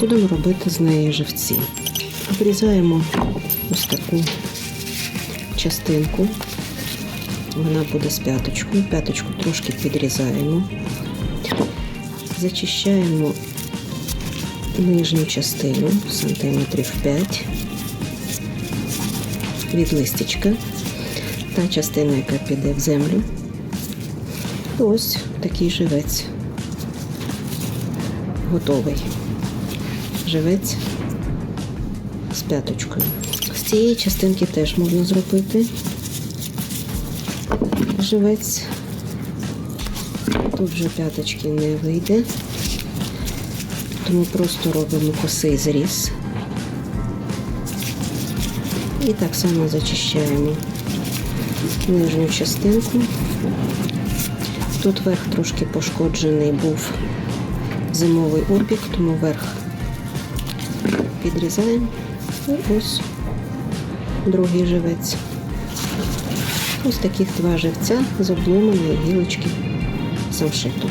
Будемо робити з неї живці. Обрізаємо ось таку частинку. Вона буде з п'яточкою. П'яточку трошки підрізаємо. Зачищаємо нижню частину сантиметрів 5 від листячка. Та частина, яка піде в землю. Ось такий живець. Готовий. Живець з п'яточкою. З цієї частинки теж можна зробити живець. Тут вже п'яточки не вийде, тому просто робимо косий зріз. І так само зачищаємо нижню частинку. Тут верх трошки пошкоджений був зимовий урбік, тому верх підрізаємо. І ось другий живець. Ось таких два живця з обломаної гілочки самшиту.